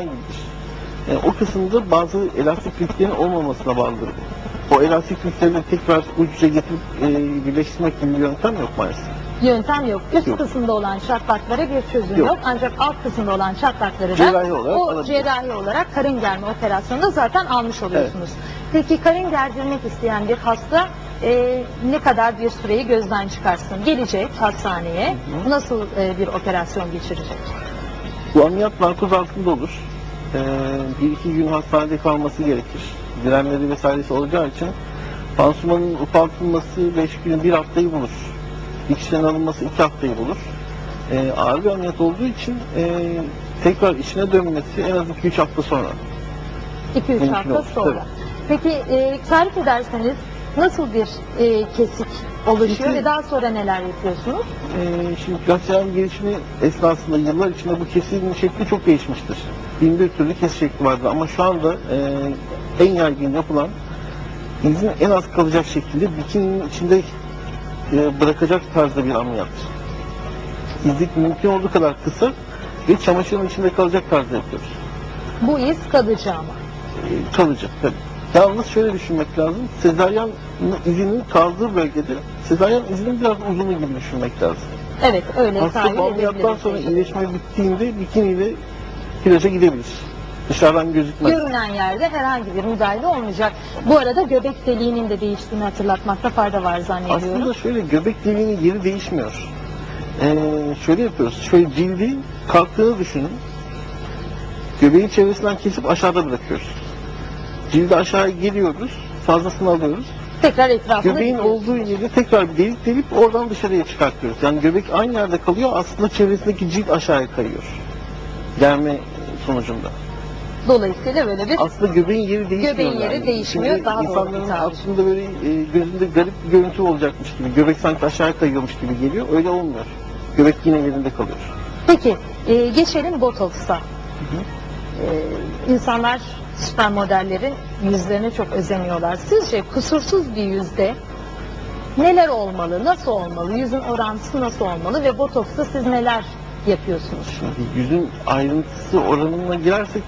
gibidir. Yani o kısımda bazı elastik liflerin olmamasına bağlıdır. O elastik lifleri tekrar ucuca getirip e, birleştirmek gibi bir yöntem yok maalesef. Yöntem yok. Üst Yok. kısımda olan çatlaklara bir çözüm yok. Yok. Ancak alt kısımda olan çatlakları da olarak o cerrahi olarak karın germe operasyonunda zaten almış oluyorsunuz. Peki karın gerdirmek isteyen bir hasta e, ne kadar bir süreyi gözden çıkarsın? Gelecek hastaneye Hı hı. nasıl e, bir operasyon geçirecek? Bu ameliyat narkoz altında olur. Ee, bir iki gün hastanede kalması gerekir. Direnleri vesairesi olacağı için pansumanın ufaltılması 5 gün bir haftayı bulur. Dikişlerin alınması 2 haftayı bulur. Ee, ağır bir ameliyat olduğu için e, tekrar işine dönmesi en az 2-3 hafta sonra. 2-3 Mümkün hafta olur, sonra. tabii. Peki e, tarif ederseniz nasıl bir e, kesik oluşuyor Kesik- ve daha sonra neler yapıyorsunuz? Ee, şimdi cerrahi gelişimi esnasında yıllar içinde bu kesinin şekli çok değişmiştir. Bin bir türlü kes şekli vardı ama şu anda e, en yaygın yapılan izin en az kalacak şekilde bikinin içinde e, bırakacak tarzda bir ameliyattır. İzlik mümkün olduğu kadar kısa ve çamaşırın içinde kalacak tarzda yapıyoruz. Bu iz kalıcı ama. E, kalıcı tabii. Yalnız şöyle düşünmek lazım. Sezaryen izinin kaldığı bölgede sezaryen izinin biraz uzunu gibi düşünmek lazım. Evet öyle Hasta ameliyattan sonra iyileşme bittiğinde bikiniyle plaja gidebilir. Dışarıdan gözükmez. Görünen yerde herhangi bir müdahale olmayacak. Bu arada göbek deliğinin de değiştiğini hatırlatmakta fayda var zannediyorum. Aslında şöyle göbek deliğinin yeri değişmiyor. Ee, şöyle yapıyoruz. Şöyle cildi kalktığını düşünün. Göbeğin çevresinden kesip aşağıda bırakıyoruz. Cildi aşağıya geliyoruz. Fazlasını alıyoruz. Tekrar etrafını Göbeğin diziyorsunuz. olduğu yeri tekrar bir delik delip oradan dışarıya çıkartıyoruz. Yani göbek aynı yerde kalıyor. Aslında çevresindeki cilt aşağıya kayıyor. Germe sonucunda. Dolayısıyla böyle bir Aslında göbeğin yeri değişmiyor. Göbeğin yeri yani. değişmiyor, Şimdi daha doğru bir insanların aslında böyle e, gözünde garip bir görüntü olacakmış gibi. Göbek sanki aşağıya kayıyormuş gibi geliyor. Öyle olmuyor. Göbek yine yerinde kalıyor. Peki e, geçelim botoksa. E, insanlar süper modellerin yüzlerine çok özeniyorlar. Sizce kusursuz bir yüzde neler olmalı, nasıl olmalı, yüzün orantısı nasıl olmalı ve botoksta siz neler yapıyorsunuz? Şimdi yüzün ayrıntısı oranına girersek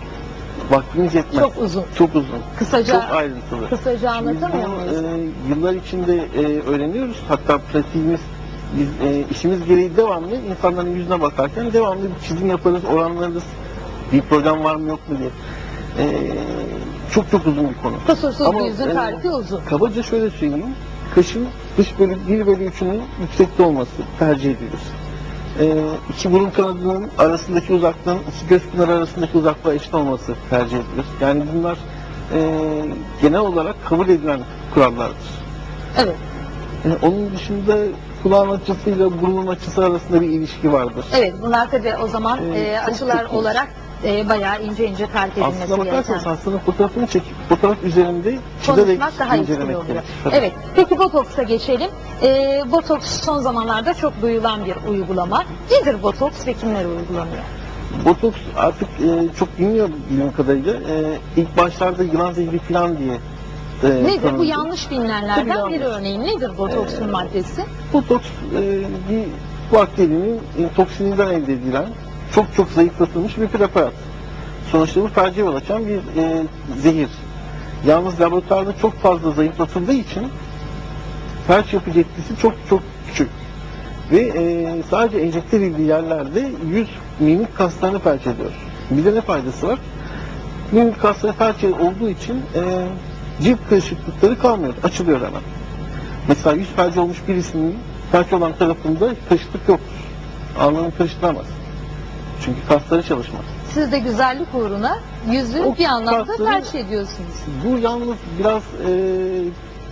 vaktimiz yetmez. Çok uzun. Çok uzun. Kısaca Çok ayrıntılı. kısaca anlatamıyor muyuz? e, yıllar içinde e, öğreniyoruz. Hatta pratiğimiz biz e, işimiz gereği devamlı insanların yüzüne bakarken devamlı bir çizim yaparız, oranlarız. Bir program var mı yok mu diye. E, çok çok uzun bir konu. Kusursuz ama, bir yüzün e, tarifi uzun. Kabaca şöyle söyleyeyim. Kaşın dış bölü 1 bölü 3'ünün yüksekte olması tercih ediyoruz. Ee, iki burun kanadının arasındaki uzaklığın iki göz pınarı arasındaki uzaklığa eşit olması tercih ediyoruz. Yani bunlar e, genel olarak kabul edilen kurallardır. Evet. Yani onun dışında kulağın açısıyla burnun açısı arasında bir ilişki vardır. Evet bunlar tabii o zaman Ee, e, açılar çok olarak e, bayağı ince ince tarif edilmesi Aslına bakarsanız hastanın fotoğrafını çekip fotoğraf üzerinde çizerek Konuşmak daha etkili incelemektir. oluyor. Evet. Peki botoksa geçelim. E, botoks son zamanlarda çok duyulan bir uygulama. Nedir botoks ve kimlere uygulanıyor? Botoks artık e, çok bilmiyor bildiğim kadarıyla. E, ilk başlarda yılan zehri falan diye e, Nedir? Bu tanındı. yanlış bilinenlerden bir yanlış. örneği. Nedir botoksun Ee, maddesi? Botoks e, bir bakterinin e, toksininden elde edilen çok çok zayıflatılmış bir preparat. Sonuçta bu felce yol açan bir e, zehir. Yalnız laboratuvarda çok fazla zayıflatıldığı için felç yapıcı etkisi çok çok küçük. Ve e, sadece enjekte edildiği yerlerde yüz mimik kaslarını felç ediyor. Bir de ne faydası var? Mimik kasları felç olduğu için e, cilt kırışıklıkları kalmıyor, açılıyor hemen. Mesela yüz felci olmuş birisinin felç olan tarafında kırışıklık yoktur. Alnını karıştıramaz. Çünkü kasları çalışmaz. Siz de güzellik uğruna yüzü O bir anlamda felç ediyorsunuz. Bu yalnız biraz e,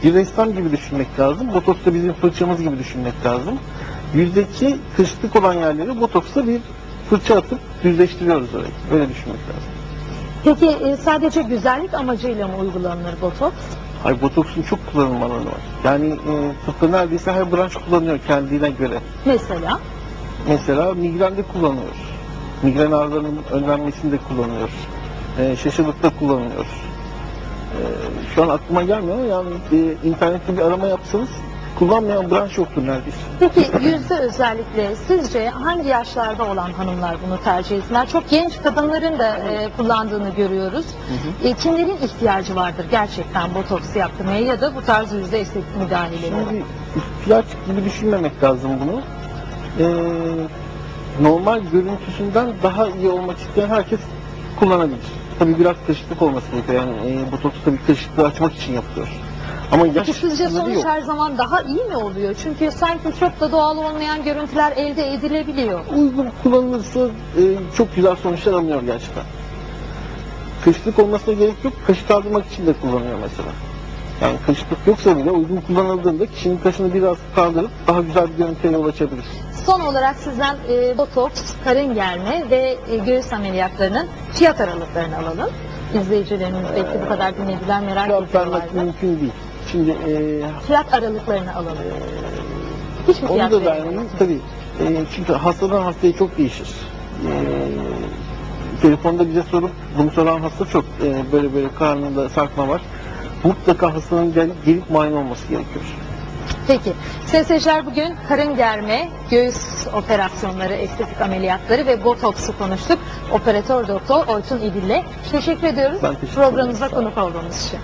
bir ressam gibi düşünmek lazım. Botoksta bizim fırçamız gibi düşünmek lazım. Yüzdeki kırışıklık olan yerleri botoksta bir fırça atıp düzleştiriyoruz orayı. Öyle düşünmek lazım. Peki e, sadece güzellik amacıyla mı uygulanır botoks? Ay botoksun çok kullanım alanı var. Yani e, tıpta neredeyse her branş kullanıyor kendine göre. Mesela Mesela migrende kullanıyoruz. Migren ağrılarının önlenmesinde kullanıyoruz. E, şaşılıkta kullanıyoruz. E, şu an aklıma gelmiyor ama yani e, internette bir arama yapsanız kullanmayan branş yoktur neredeyse. Peki yüzde özellikle sizce hangi yaşlarda olan hanımlar bunu tercih etsinler? Çok genç kadınların da e, kullandığını görüyoruz. E, kimlerin ihtiyacı vardır gerçekten botoks yaptırmaya ya da bu tarz yüzde estetik müdahaleleri? Şimdi ihtiyaç gibi düşünmemek lazım bunu. Ee, normal görüntüsünden daha iyi olmak isteyen herkes kullanabilir. Tabii biraz kırışıklık olması gerekiyor. Yani e, botoks tabii kırışıklığı açmak için yapılıyor. Ama Peki sizce sonuç yok. her zaman daha iyi mi oluyor? Çünkü sanki çok da doğal olmayan görüntüler elde edilebiliyor. uygun kullanılırsa e, çok güzel sonuçlar alınıyor gerçekten. Kırışıklık olmasına gerek yok. Kaşı kaldırmak için de kullanıyor mesela. Yani kırışıklık yoksa bile uygun kullanıldığında kişinin kaşını biraz kaldırıp daha güzel bir görüntüye yol açabilir. Son olarak sizden e, botoks, karın germe ve e, göğüs ameliyatlarının fiyat aralıklarını alalım. İzleyicilerimiz belki bu kadar dinlediler merak Cevap vermek ediyorlar. mümkün değil. Şimdi e, Fiyat aralıklarını alalım. Hiç mi onu fiyat da vermeyeyim. Tabii. E, çünkü hastadan hastaya çok değişir. E, telefonda bize sorup bunu soran hasta çok. E, böyle böyle karnında sarkma var. Mutlaka hastanın gel, gelip muayene olması gerekiyor. Peki. SSC'ler bugün karın germe, göğüs operasyonları, estetik ameliyatları ve botoksu konuştuk. Operatör doktor Oytun İdil'le. Teşekkür ediyoruz Ben teşekkür ederim. programımıza konuk olduğunuz için.